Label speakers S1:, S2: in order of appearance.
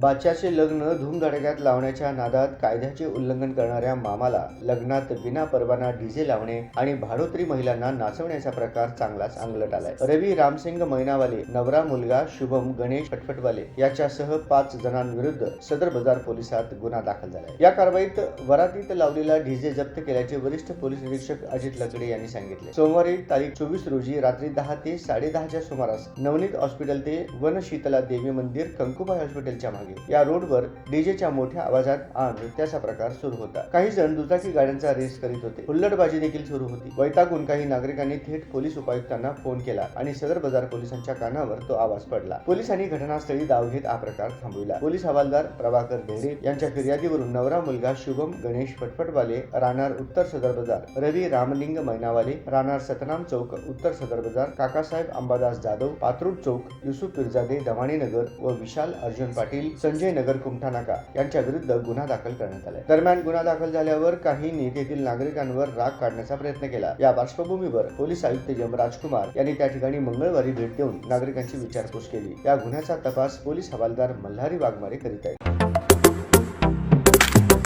S1: बाच्याचे लग्न धूमधडक्यात लावण्याच्या नादात कायद्याचे उल्लंघन करणाऱ्या मामाला लग्नात विना परवाना डीजे लावणे आणि भाडोत्री महिलांना नाचवण्याचा प्रकार चांगलाच अंगलट आलाय. रवी रामसिंग मैनावाले नवरा मुलगा शुभम गणेश फटफटवाले याच्यासह पाच जणांविरुद्ध सदर बाजार पोलिसात गुन्हा दाखल झालाय. या कारवाईत वरातीत लावलेला डीजे जप्त केल्याचे वरिष्ठ पोलीस निरीक्षक अजित लकडे यांनी सांगितले. सोमवारी तारीख चोवीस रोजी रात्री दहा ते साडेदहाच्या सुमारास नवनीत हॉस्पिटल ते वनशीतला देवी मंदिर कंकुबाई हॉस्पिटलच्या मागे या रोडवर डीजेच्या मोठ्या आवाजात हा नृत्याचा प्रकार सुरू होता. काही जण दुचाकी गाड्यांचा रेस करीत होते. हुल्लडबाजी देखील सुरू होती. वैतागून काही नागरिकांनी थेट पोलीस उपायुक्तांना फोन केला आणि सदर बाजार पोलिसांच्या कानावर तो आवाज पडला. पोलिसांनी घटनास्थळी धाव घेत हा प्रकार थांबविला. पोलीस हवालदार प्रभाकर ढेरे यांच्या फिर्यादीवरून नवरा मुलगा शुभम गणेश फटफटवाले राहणार उत्तर सदर बाजार. रवी रामलिंग मैनावाले राहणार सतनाम चौक उत्तर सदर बाजार. काकासाहेब अंबादास जाधव पात्रूड चौक युसुफ पिरजादे दवाणीनगर व विशाल अर्जुन पाटील संजय नगर कुमठा नाका यांच्या विरुद्ध गुन्हा दाखल करण्यात आला दरम्यान गुन्हा दाखल झाल्यावर काही तेथील नागरिकांवर राग काढण्याचा प्रयत्न केला. या पार्श्वभूमीवर पोलीस आयुक्त यम राजकुमार यांनी त्या ठिकाणी मंगळवारी भेट देऊन नागरिकांची विचारपूस केली. या गुन्ह्याचा तपास पोलीस हवालदार मल्हारी वाघमारे करीत आहेत.